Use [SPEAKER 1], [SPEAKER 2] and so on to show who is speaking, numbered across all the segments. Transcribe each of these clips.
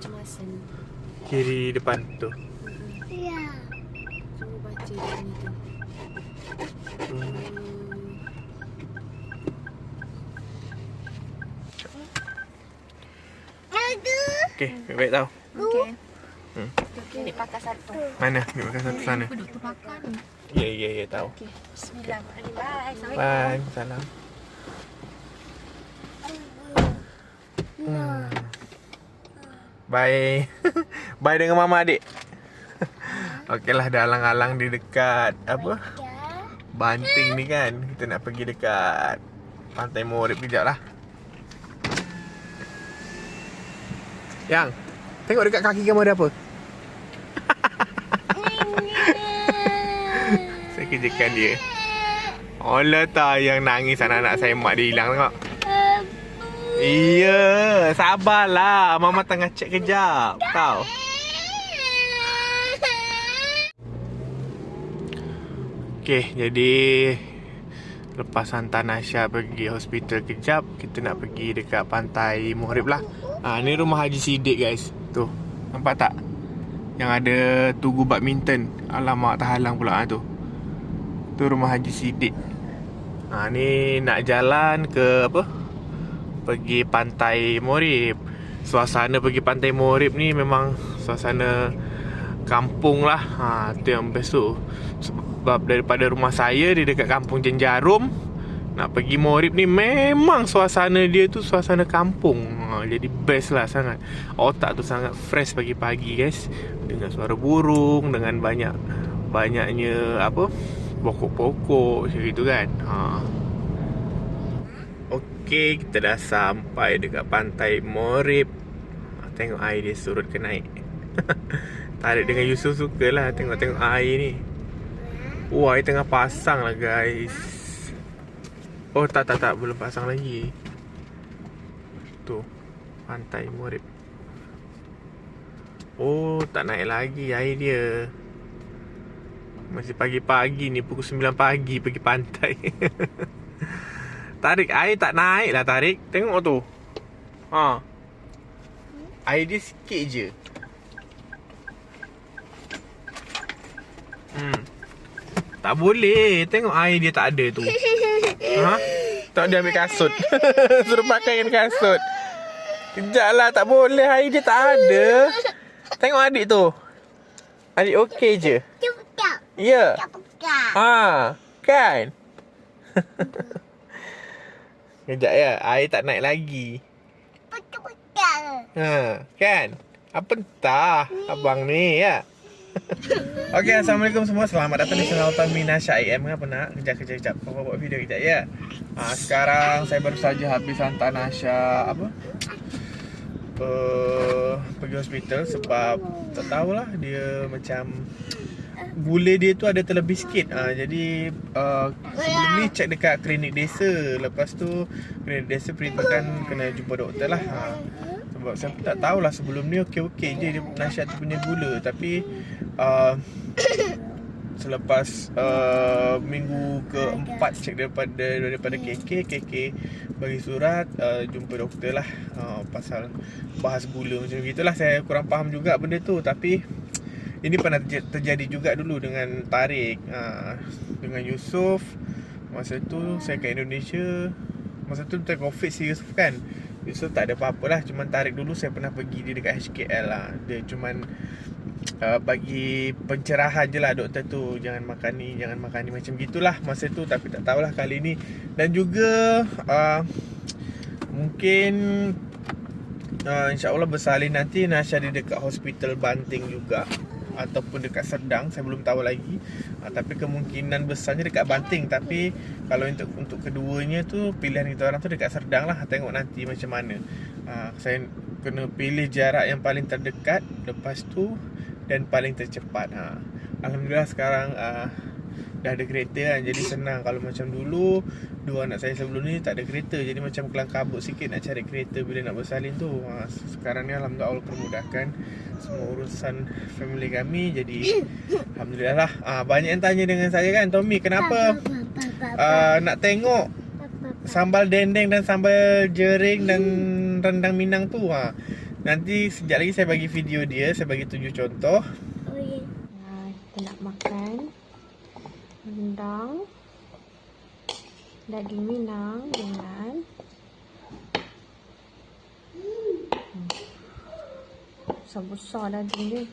[SPEAKER 1] kecemasan.
[SPEAKER 2] Kiri depan tu.
[SPEAKER 3] Ya.
[SPEAKER 1] Cuba baca dia ni tu.
[SPEAKER 2] Hmm.
[SPEAKER 3] Aduh.
[SPEAKER 2] Okey, baik tahu.
[SPEAKER 1] Okey.
[SPEAKER 2] Hmm.
[SPEAKER 1] Okey, ni pakai satu.
[SPEAKER 2] Mana? Ni makan satu sana.
[SPEAKER 1] Duduk tu makan ni.
[SPEAKER 2] Ya, ya, ya, tahu.
[SPEAKER 1] Okey. Bismillahirrahmanirrahim. Bye. Assalamualaikum.
[SPEAKER 2] Bye. Salam. Hmm. Bye. Bye dengan mama adik. Okeylah dah alang-alang di dekat apa? Banting ni kan. Kita nak pergi dekat Pantai Morib kejap lah. Yang, tengok dekat kaki kamu ada apa? Saya kerjakan dia. Olah tak yang nangis anak-anak saya mak dia hilang tengok. Iya, sabarlah. Mama tengah cek kejap. Tau. Okey, jadi lepas hantar Nasha pergi hospital kejap, kita nak pergi dekat pantai Muhrib lah. Ha, ni rumah Haji Sidik guys. Tu. Nampak tak? Yang ada tugu badminton. Alamak, terhalang pula ha, tu. Tu rumah Haji Sidik. Ha, ni nak jalan ke apa? Pergi pantai Morib. Suasana pergi pantai Morib ni memang suasana kampung lah. Ha, tu yang best tu. Sebab daripada rumah saya di dekat kampung Jenjarum nak pergi Morib ni memang suasana dia tu suasana kampung. Ha, jadi best lah sangat. Otak tu sangat fresh pagi-pagi guys. Dengan suara burung, dengan banyak banyaknya apa? pokok-pokok macam gitu kan. Ha. Okey, kita dah sampai dekat pantai Morib. Ha, tengok air dia surut ke naik. Tarik dengan Yusuf sukalah tengok-tengok air ni. Oh, air tengah pasang lah guys. Oh, tak, tak, tak. Belum pasang lagi. Tu. Pantai Morib. Oh, tak naik lagi air dia. Masih pagi-pagi ni Pukul 9 pagi Pergi pantai Tarik air tak naik lah Tarik. Tengok tu. Ha. Air dia sikit je. Hmm. Tak boleh. Tengok air dia tak ada tu. Ha? Tak dia ambil kasut. Suruh pakaikan kasut. Kejap lah tak boleh. Air dia tak ada. Tengok adik tu. Adik okey je. Ya. Ha, kan? Kejap ya, air tak naik lagi.
[SPEAKER 3] Cepat.
[SPEAKER 2] Ha, kan? Apa entah abang ni ya. Okey, Assalamualaikum semua. Selamat datang di channel Tommy Nasha IM. Apa nak? Kejap, kejap, kejap. Kau buat video kejap ya. Ha, sekarang saya baru saja habis hantar Nasha apa? Uh, pergi hospital sebab tak tahulah dia macam gula dia tu ada terlebih sikit. Ha, jadi uh, sebelum ni check dekat klinik desa. Lepas tu klinik desa perintahkan kena jumpa doktor lah. Ha, sebab saya pun tak tahulah sebelum ni okey-okey je dia nasihat tu punya gula tapi uh, selepas uh, minggu keempat check daripada daripada KK KK bagi surat uh, jumpa doktor lah uh, pasal bahas gula macam gitulah saya kurang faham juga benda tu tapi ini pernah terj- terjadi juga dulu dengan Tarik uh, dengan Yusof. Masa tu saya kat Indonesia masa tu time covid si Yusof kan. Yusof tak ada apa-apa lah Cuma Tarik dulu saya pernah pergi dia dekat HKL lah. Dia cuman uh, bagi pencerahan je lah doktor tu Jangan makan ni, jangan makan ni Macam gitulah masa tu Tapi tak tahulah kali ni. Dan juga uh, Mungkin uh, InsyaAllah bersalin nanti Nasha dia dekat hospital Banting juga Ataupun dekat Serdang Saya belum tahu lagi. Uh, Tapi kemungkinan besarnya dekat Banting. Tapi Kalau untuk untuk keduanya tu Pilihan kita orang tu dekat Serdang lah. Tengok nanti macam mana. Uh, Saya kena pilih jarak yang paling terdekat Lepas tu Dan paling tercepat. Uh. Alhamdulillah sekarang uh, Dah ada kereta kan Jadi senang. Kalau macam dulu Dua anak saya sebelum ni Tak ada kereta Jadi macam kelang kabut sikit Nak cari kereta Bila nak bersalin tu. Ha, Sekarang ni Alhamdulillah Allah permudahkan Semua urusan Family kami Jadi Alhamdulillah lah. Ha, Banyak yang tanya dengan saya kan Tommy kenapa? Uh, Nak tengok sambal dendeng dan sambal jering dan rendang Minang tu ha. Nanti sekejap lagi saya bagi video dia, saya bagi tunjuk contoh.
[SPEAKER 3] Oh, ya.
[SPEAKER 1] Nah, kita nak makan rendang daging minang dengan Hmm. besar-besar daging dia.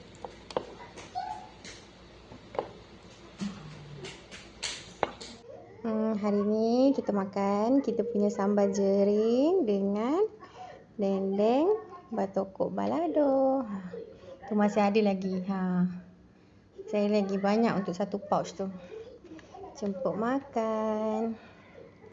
[SPEAKER 1] Hmm, hari ni kita makan kita punya sambal jering dengan dendeng batokok balado. Ha, tu masih ada lagi. Ha. Saya lagi banyak untuk satu pouch tu. Jemput makan.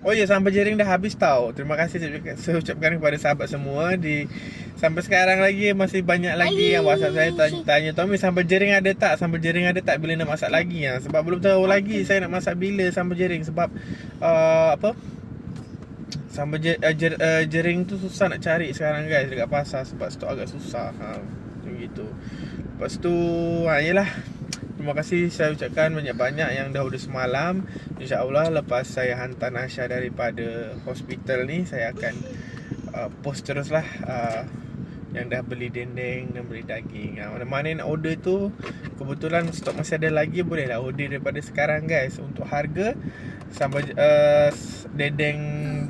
[SPEAKER 2] Oh ya, sambal jering dah habis tau. Terima kasih saya ucapkan, kepada sahabat semua di sampai sekarang lagi masih banyak lagi yang WhatsApp saya tanya, tanya Tommy sambal jering ada tak? Sambal jering ada tak bila nak masak lagi ya? Sebab belum tahu lagi saya nak masak bila sambal jering sebab uh, apa? Sambal jer, uh, jer, uh, jering tu susah nak cari sekarang guys dekat pasar sebab stok agak susah. Ha, macam gitu. Lepas tu ha yalah. Terima kasih saya ucapkan banyak-banyak yang dah order semalam. InsyaAllah lepas saya hantar Nasha daripada hospital ni saya akan uh, post teruslah uh, yang dah beli dendeng dan beli daging. Ha, mana-mana nak order tu kebetulan stok masih ada lagi boleh lah order daripada sekarang guys. Untuk harga sambal uh, dendeng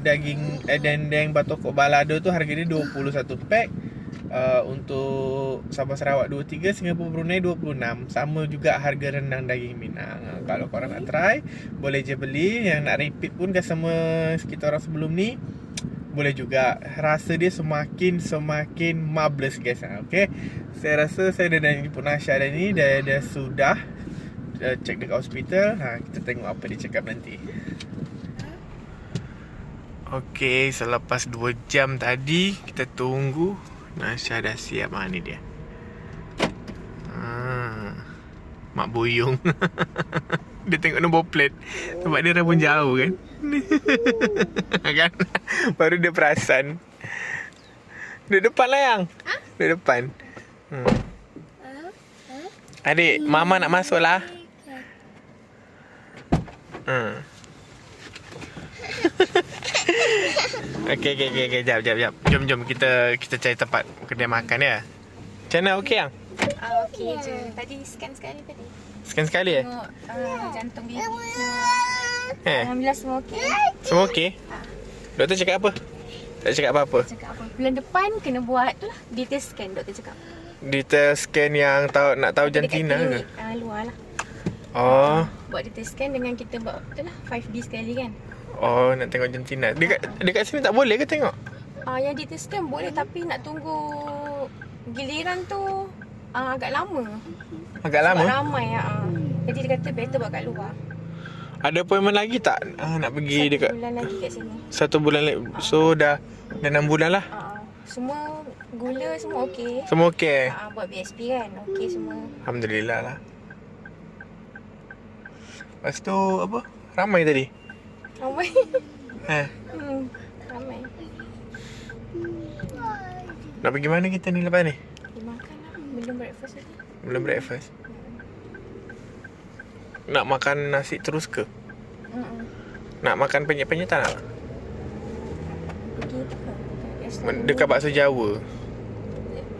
[SPEAKER 2] daging eh, dendeng batokok balado tu harga dia 21 pack. Uh, untuk Sabah Sarawak 23 Singapura Brunei 26 Sama juga harga rendang daging Minang. Uh, Kalau korang nak try Boleh je beli. Yang nak repeat pun Customer kita orang sebelum ni boleh juga. Rasa dia semakin semakin marvelous guys. Ha, okay? Saya rasa saya dah dah jemput Nasha dah ni dah, dah sudah uh, check dekat hospital. Ha, kita tengok apa dia cakap nanti. Okay, selepas 2 jam tadi kita tunggu Nasha dah siap. Ha, ni dia. Ha, Mak buyung Dia tengok nombor plate. Sebab dia dah pun jauh kan? Kan? Baru dia perasan. Duduk depan lah yang. Duduk depan. Hmm. Adik Mama nak masuk lah. hmm. okay, okay, okay, okay, jap, jap, jap. Jom, jom kita kita cari tempat kedai makan ya. Macam mana okey yang?
[SPEAKER 1] Ah, okey je. Tadi scan sekali tadi.
[SPEAKER 2] Sekian sekali eh?
[SPEAKER 1] Tengok uh, jantung baby semua.
[SPEAKER 2] Eh,
[SPEAKER 1] Alhamdulillah semua okey.
[SPEAKER 2] semua okey? Doktor cakap apa? Tak cakap apa-apa.
[SPEAKER 1] Cakap apa? Bulan depan kena buat tu lah. Detail scan doktor cakap.
[SPEAKER 2] Detail scan yang tahu nak tahu jantina ke?
[SPEAKER 1] ah, luar lah.
[SPEAKER 2] Oh,
[SPEAKER 1] Buat detail scan dengan kita buat tu lah 5D sekali kan.
[SPEAKER 2] oh nak tengok jantina. Dekat dekat sini tak boleh ke tengok?
[SPEAKER 1] Ah, yang detail scan boleh tapi nak tunggu giliran tu ah, agak lama.
[SPEAKER 2] Agak
[SPEAKER 1] Sebab
[SPEAKER 2] lama.
[SPEAKER 1] ramai ah. Jadi dia kata better buat kat luar.
[SPEAKER 2] Ada appointment lagi tak? Ah, nak pergi
[SPEAKER 1] Satu
[SPEAKER 2] dekat
[SPEAKER 1] bulan lagi kat sini.
[SPEAKER 2] satu bulan lagi. So dah dah 6 bulan lah.
[SPEAKER 1] Ah, semua gula semua okey.
[SPEAKER 2] Semua okey.
[SPEAKER 1] Ah, buat BSP kan. Okey semua.
[SPEAKER 2] Alhamdulillah lah. Lepas tu apa? Ramai tadi.
[SPEAKER 1] Ramai.
[SPEAKER 2] Eh,
[SPEAKER 1] hmm, ramai.
[SPEAKER 2] nak pergi mana kita ni lepas ni?
[SPEAKER 1] Makan lah. Belum breakfast lagi.
[SPEAKER 2] Belum breakfast. Nak makan nasi terus ke?
[SPEAKER 1] Mm-mm.
[SPEAKER 2] Nak makan penyet-penyet tak nak?
[SPEAKER 1] Pergi tu ke?
[SPEAKER 2] Men- Dekat bakso Jawa.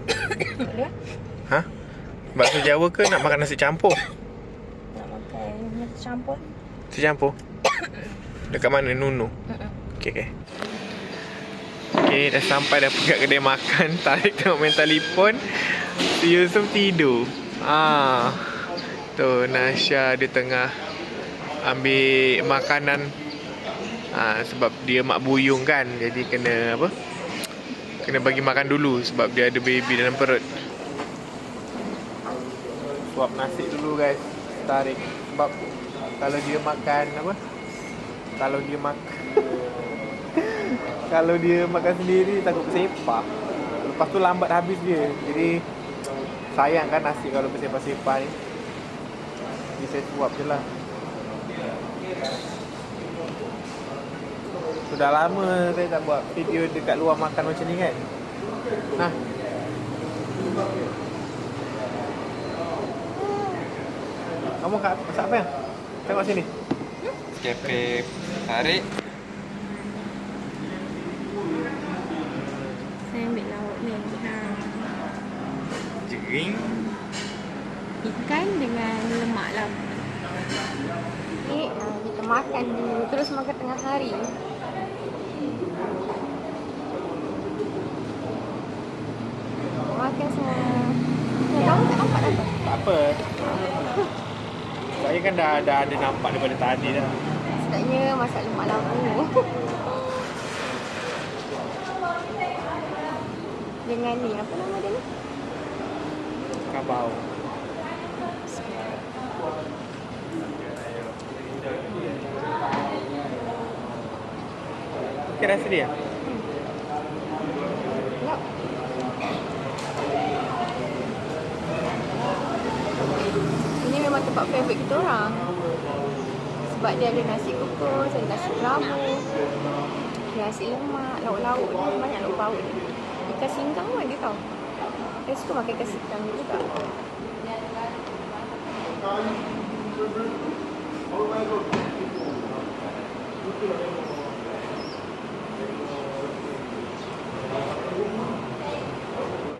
[SPEAKER 2] Ha? Bakso Jawa ke nak makan nasi campur?
[SPEAKER 1] Nak makan nasi campur.
[SPEAKER 2] Nasi campur? Dekat mana? Nunu?
[SPEAKER 1] Mm-mm.
[SPEAKER 2] Okay, okay. Okay, dah sampai dah pergi kedai makan. Tarik tengok main telefon. Si Yusuf tidur. Ah. Tu Nasha dia tengah ambil makanan. Ah, sebab dia mak buyung kan. Jadi kena apa? Kena bagi makan dulu sebab dia ada baby dalam perut. Suap nasi dulu guys. Tarik sebab kalau dia makan apa? Kalau dia makan Kalau dia makan sendiri takut bersepah Lepas tu lambat habis dia. Jadi Sayang kan nasi kalau bersepah-sepah ni. Jadi saya suap je lah. Sudah lama saya tak buat video dekat luar makan macam ni kan? Nah. Kamu kat masak apa yang? Tengok sini.
[SPEAKER 4] Cafe Tarik.
[SPEAKER 2] Ha. Ring.
[SPEAKER 1] Ikan dengan lemak lah. Ini uh, kita makan dulu. Terus makan tengah hari. Makan semua. Tak tahu tak apa-apa. Tak
[SPEAKER 2] apa. Saya kan dah, dah ada nampak daripada tadi dah.
[SPEAKER 1] Sedapnya masak lemak labu. Dengan ni, apa nama dia ni?
[SPEAKER 2] Kabau. Okey rasa dia?
[SPEAKER 1] Tempat favourite kita orang. Sebab dia ada nasi kukus, ada nasi kerabu, nasi lemak, lauk-lauk dia banyak lauk pauk dia. Ikan singkang pun ada tau. Saya suka makan ikan singkang juga.